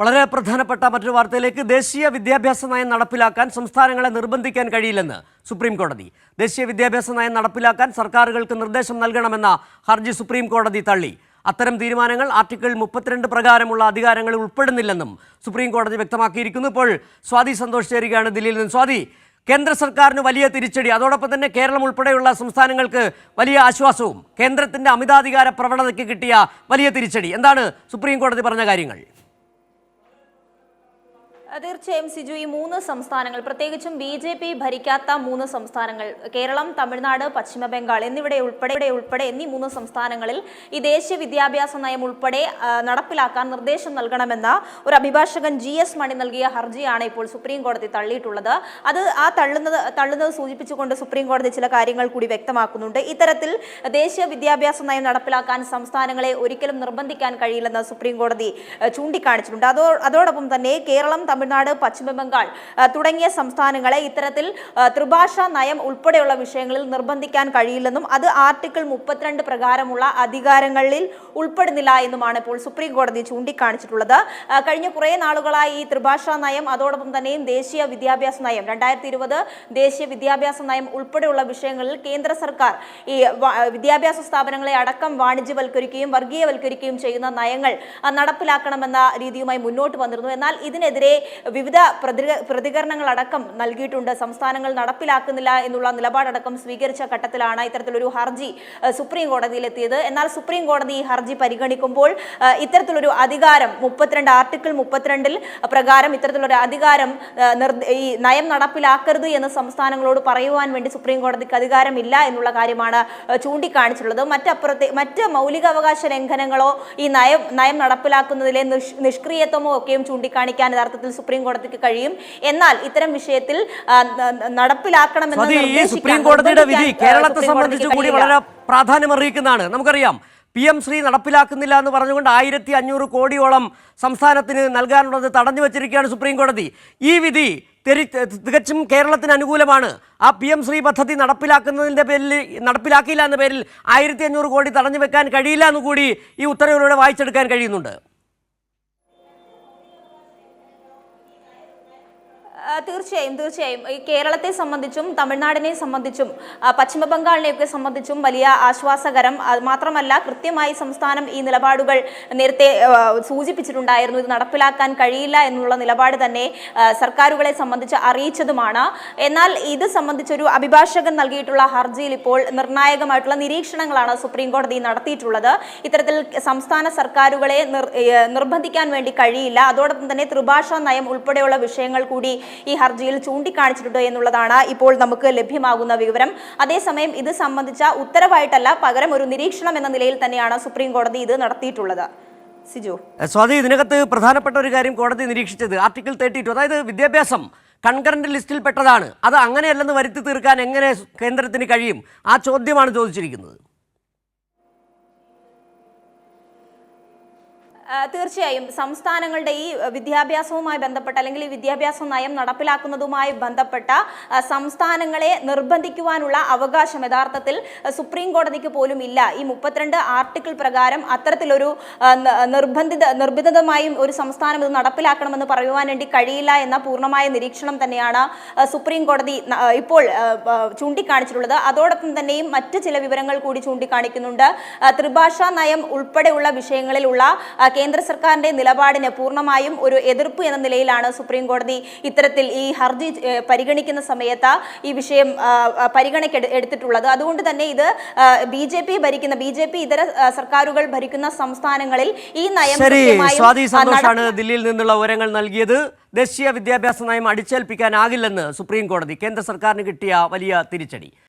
വളരെ പ്രധാനപ്പെട്ട മറ്റൊരു വാർത്തയിലേക്ക് ദേശീയ വിദ്യാഭ്യാസ നയം നടപ്പിലാക്കാൻ സംസ്ഥാനങ്ങളെ നിർബന്ധിക്കാൻ കഴിയില്ലെന്ന് സുപ്രീം കോടതി. ദേശീയ വിദ്യാഭ്യാസ നയം നടപ്പിലാക്കാൻ സർക്കാരുകൾക്ക് നിർദ്ദേശം നൽകണമെന്ന ഹർജി സുപ്രീം കോടതി തള്ളി. അത്തരം തീരുമാനങ്ങൾ ആർട്ടിക്കിൾ മുപ്പത്തിരണ്ട് പ്രകാരമുള്ള അധികാരങ്ങളിൽ ഉൾപ്പെടുന്നില്ലെന്നും സുപ്രീം കോടതി വ്യക്തമാക്കിയിരിക്കുന്നു. ഇപ്പോൾ സ്വാതി സന്തോഷ് ചേരുകയാണ് ദില്ലിയിൽ നിന്ന്. സ്വാതി കേന്ദ്ര സർക്കാരിന് വലിയ തിരിച്ചടി അതോടൊപ്പം തന്നെ കേരളം ഉൾപ്പെടെയുള്ള സംസ്ഥാനങ്ങൾക്ക് വലിയ ആശ്വാസവും കേന്ദ്രത്തിന്റെ അമിതാധികാര പ്രവണതയ്ക്ക് കിട്ടിയ വലിയ തിരിച്ചടി. എന്താണ് സുപ്രീം കോടതി പറഞ്ഞ കാര്യങ്ങൾ? തീർച്ചയായും സിജു ഈ മൂന്ന് സംസ്ഥാനങ്ങൾ പ്രത്യേകിച്ചും ബി ജെ പി ഭരിക്കാത്ത മൂന്ന് സംസ്ഥാനങ്ങൾ കേരളം തമിഴ്നാട് പശ്ചിമ ബംഗാൾ എന്നിവിടെ ഉൾപ്പെടെ ഉൾപ്പെടെ എന്നീ മൂന്ന് സംസ്ഥാനങ്ങളിൽ ഈ ദേശീയ വിദ്യാഭ്യാസ നയം ഉൾപ്പെടെ നടപ്പിലാക്കാൻ നിർദ്ദേശം നൽകണമെന്ന ഒരു അഭിഭാഷകൻ ജി എസ് മണി നൽകിയ ഹർജിയാണ് ഇപ്പോൾ സുപ്രീം കോടതി തള്ളിയിട്ടുള്ളത്. അത് ആ തള്ളുന്നത് തള്ളുന്നത് സൂചിപ്പിച്ചുകൊണ്ട് സുപ്രീം കോടതി ചില കാര്യങ്ങൾ കൂടി വ്യക്തമാക്കുന്നുണ്ട്. ഇത്തരത്തിൽ ദേശീയ വിദ്യാഭ്യാസ നയം നടപ്പിലാക്കാൻ സംസ്ഥാനങ്ങളെ ഒരിക്കലും നിർബന്ധിക്കാൻ കഴിയില്ലെന്ന് സുപ്രീം കോടതി ചൂണ്ടിക്കാണിച്ചിട്ടുണ്ട്. അതോ അതോടൊപ്പം തന്നെ കേരളം തമിഴ്നാട് പശ്ചിമബംഗാൾ തുടങ്ങിയ സംസ്ഥാനങ്ങളെ ഇത്തരത്തിൽ ത്രിഭാഷ നയം ഉൾപ്പെടെയുള്ള വിഷയങ്ങളിൽ നിർബന്ധിക്കാൻ കഴിയില്ലെന്നും അത് ആർട്ടിക്കിൾ മുപ്പത്തിരണ്ട് പ്രകാരമുള്ള അധികാരങ്ങളിൽ ഉൾപ്പെടുന്നില്ല എന്നുമാണ് ഇപ്പോൾ സുപ്രീം കോടതി ചൂണ്ടിക്കാണിച്ചിട്ടുള്ളത്. കഴിഞ്ഞ കുറേ നാളുകളായി ഈ ത്രിഭാഷാ നയം അതോടൊപ്പം തന്നെയും ദേശീയ വിദ്യാഭ്യാസ നയം രണ്ടായിരത്തി ഇരുപത് ദേശീയ വിദ്യാഭ്യാസ നയം ഉൾപ്പെടെയുള്ള വിഷയങ്ങളിൽ കേന്ദ്ര സർക്കാർ ഈ വിദ്യാഭ്യാസ സ്ഥാപനങ്ങളെ അടക്കം വാണിജ്യവൽക്കരിക്കുകയും വർഗീയവൽക്കരിക്കുകയും ചെയ്യുന്ന നയങ്ങൾ നടപ്പിലാക്കണമെന്ന രീതിയുമായി മുന്നോട്ട് വന്നിരുന്നു. എന്നാൽ ഇതിനെതിരെ വിവിധ പ്രതിക- പ്രതികരണങ്ങളടക്കം നൽകിയിട്ടുണ്ട്. സംസ്ഥാനങ്ങൾ നടപ്പിലാക്കുന്നില്ല എന്നുള്ള നിലപാടടക്കം സ്വീകരിച്ച ഘട്ടത്തിലാണ് ഇത്തരത്തിലൊരു ഹർജി സുപ്രീം കോടതിയിൽ എത്തിയത് എന്നാൽ സുപ്രീം കോടതി ഈ ഹർജി പരിഗണിക്കുമ്പോൾ ഇത്തരത്തിലൊരു അധികാരം മുപ്പത്തിരണ്ട് ആർട്ടിക്കിൾ മുപ്പത്തിരണ്ടിൽ പ്രകാരം ഇത്തരത്തിലൊരു അധികാരം ഈ നയം നടപ്പിലാക്കരുത് എന്ന് സംസ്ഥാനങ്ങളോട് പറയുവാൻ വേണ്ടി സുപ്രീം കോടതിക്ക് അധികാരമില്ല എന്നുള്ള കാര്യമാണ് ചൂണ്ടിക്കാണിച്ചിട്ടുള്ളത്. മറ്റപ്പുറത്തെ മറ്റ് മൗലികാവകാശ ലംഘനങ്ങളോ ഈ നയം നയം നടപ്പിലാക്കുന്നതിലെ നിഷ്- നിഷ്ക്രിയത്വമോ ഒക്കെയും ചൂണ്ടിക്കാണിക്കാൻ യഥാർത്ഥത്തിൽ സുപ്രീം കോടതിക്ക് കഴിയും. എന്നാൽ ഇത്തരം വിഷയത്തിൽ നടപ്പിലാക്കണമെന്ന് സുപ്രീം കോടതിയുടെ വിധി കേരളത്തെ സംബന്ധിച്ച് കൂടി വളരെ പ്രാധാന്യം അറിയിക്കുന്നതാണ് നമുക്കറിയാം പി എം ശ്രീ നടപ്പിലാക്കുന്നില്ല എന്ന് പറഞ്ഞുകൊണ്ട് ആയിരത്തി അഞ്ഞൂറ് കോടിയോളം സംസ്ഥാനത്തിന് നൽകാനുള്ളത് തടഞ്ഞു വച്ചിരിക്കുകയാണ് സുപ്രീം കോടതി ഈ വിധി തെരി- തികച്ചും കേരളത്തിന് അനുകൂലമാണ്. ആ പി എം ശ്രീ പദ്ധതി നടപ്പിലാക്കുന്നതിന്റെ പേരിൽ നടപ്പിലാക്കിയില്ല എന്ന പേരിൽ ആയിരത്തി അഞ്ഞൂറ് കോടി തടഞ്ഞു വെക്കാൻ കഴിയില്ല എന്ന് കൂടി ഈ ഉത്തരവിലൂടെ വായിച്ചെടുക്കാൻ കഴിയുന്നുണ്ട്. തീർച്ചയായും തീർച്ചയായും. ഈ കേരളത്തെ സംബന്ധിച്ചും തമിഴ്നാടിനെ സംബന്ധിച്ചും പശ്ചിമ ബംഗാളിനെയൊക്കെ സംബന്ധിച്ചും വലിയ ആശ്വാസകരം. മാത്രമല്ല കൃത്യമായി സംസ്ഥാനം ഈ നിലപാടുകൾ നേരത്തെ സൂചിപ്പിച്ചിട്ടുണ്ടായിരുന്നു. ഇത് നടപ്പിലാക്കാൻ കഴിയില്ല എന്നുള്ള നിലപാട് തന്നെ സർക്കാരുകളെ സംബന്ധിച്ച് അറിയിച്ചതുമാണ്. എന്നാൽ ഇത് സംബന്ധിച്ചൊരു അഭിഭാഷകൻ നൽകിയിട്ടുള്ള ഹർജിയിൽ ഇപ്പോൾ നിർണായകമായിട്ടുള്ള നിരീക്ഷണങ്ങളാണ് സുപ്രീം കോടതി നടത്തിയിട്ടുള്ളത്. ഇത്തരത്തിൽ സംസ്ഥാന സർക്കാരുകളെ നിർ- നിർബന്ധിക്കാൻ വേണ്ടി കഴിയില്ല. അതോടൊപ്പം തന്നെ ത്രിഭാഷാ നയം ഉൾപ്പെടെയുള്ള വിഷയങ്ങൾ കൂടി ഈ ഹർജിയിൽ ചൂണ്ടിക്കാണിച്ചിട്ടുണ്ട് എന്നുള്ളതാണ് ഇപ്പോൾ നമുക്ക് ലഭ്യമാകുന്ന വിവരം. അതേസമയം ഇത് സംബന്ധിച്ച ഉത്തരവായിട്ടല്ല പകരം ഒരു നിരീക്ഷണം എന്ന നിലയിൽ തന്നെയാണ് സുപ്രീം കോടതി ഇത് നടത്തിയിട്ടുള്ളത്. സിജു. സ്വാതി ഇതിനകത്ത് പ്രധാനപ്പെട്ട ഒരു കാര്യം കോടതി നിരീക്ഷിച്ചത്. ആർട്ടിക്കിൾ തേർട്ടി ടു അതായത് വിദ്യാഭ്യാസം കൺകറന്റ് ലിസ്റ്റിൽ പെട്ടതാണ്. അത് അങ്ങനെയല്ലെന്ന് വരുത്തി തീർക്കാൻ എങ്ങനെ കേന്ദ്രത്തിന് കഴിയും? ആ ചോദ്യമാണ് ചോദിച്ചിരിക്കുന്നത്. തീർച്ചയായും സംസ്ഥാനങ്ങളുടെ ഈ വിദ്യാഭ്യാസവുമായി ബന്ധപ്പെട്ട അല്ലെങ്കിൽ ഈ വിദ്യാഭ്യാസ നയം നടപ്പിലാക്കുന്നതുമായി ബന്ധപ്പെട്ട സംസ്ഥാനങ്ങളെ നിർബന്ധിക്കുവാനുള്ള അവകാശം യഥാർത്ഥത്തിൽ സുപ്രീം കോടതിക്ക് പോലും ഇല്ല. ഈ മുപ്പത്തിരണ്ട് ആർട്ടിക്കിൾ പ്രകാരം അത്തരത്തിലൊരു നിർബന്ധിത നിർബന്ധിതമായും ഒരു സംസ്ഥാനം ഇത് നടപ്പിലാക്കണമെന്ന് പറയുവാൻ വേണ്ടി കഴിയില്ല എന്ന പൂർണമായ നിരീക്ഷണം തന്നെയാണ് സുപ്രീം കോടതി ഇപ്പോൾ ചൂണ്ടിക്കാണിച്ചിട്ടുള്ളത്. അതോടൊപ്പം തന്നെയും മറ്റ് ചില വിവരങ്ങൾ കൂടി ചൂണ്ടിക്കാണിക്കുന്നുണ്ട്. ത്രിഭാഷാ നയം ഉൾപ്പെടെയുള്ള വിഷയങ്ങളിലുള്ള കേന്ദ്ര സർക്കാരിന്റെ നിലപാടിന് പൂർണമായും ഒരു എതിർപ്പ് എന്ന നിലയിലാണ് സുപ്രീം കോടതി ഇത്തരത്തിൽ ഈ ഹർജി പരിഗണിക്കുന്ന സമയത്ത് ഈ വിഷയം എടു- എടുത്തിട്ടുള്ളത്. അതുകൊണ്ട് തന്നെ ഇത് ബി ജെ പി ഭരിക്കുന്ന ബി ജെ പി ഇതര സർക്കാരുകൾ ഭരിക്കുന്ന സംസ്ഥാനങ്ങളിൽ ഈ നയം സ്വാതി സന്തോഷാണ് ദില്ലിയിൽ നിന്നുള്ള വിവരങ്ങൾ നൽകിയത്. ദേശീയ വിദ്യാഭ്യാസ നയം അടിച്ചേൽപ്പിക്കാനാകില്ലെന്ന് സുപ്രീം കോടതി. കേന്ദ്ര സർക്കാരിന് കിട്ടിയ വലിയ തിരിച്ചടി.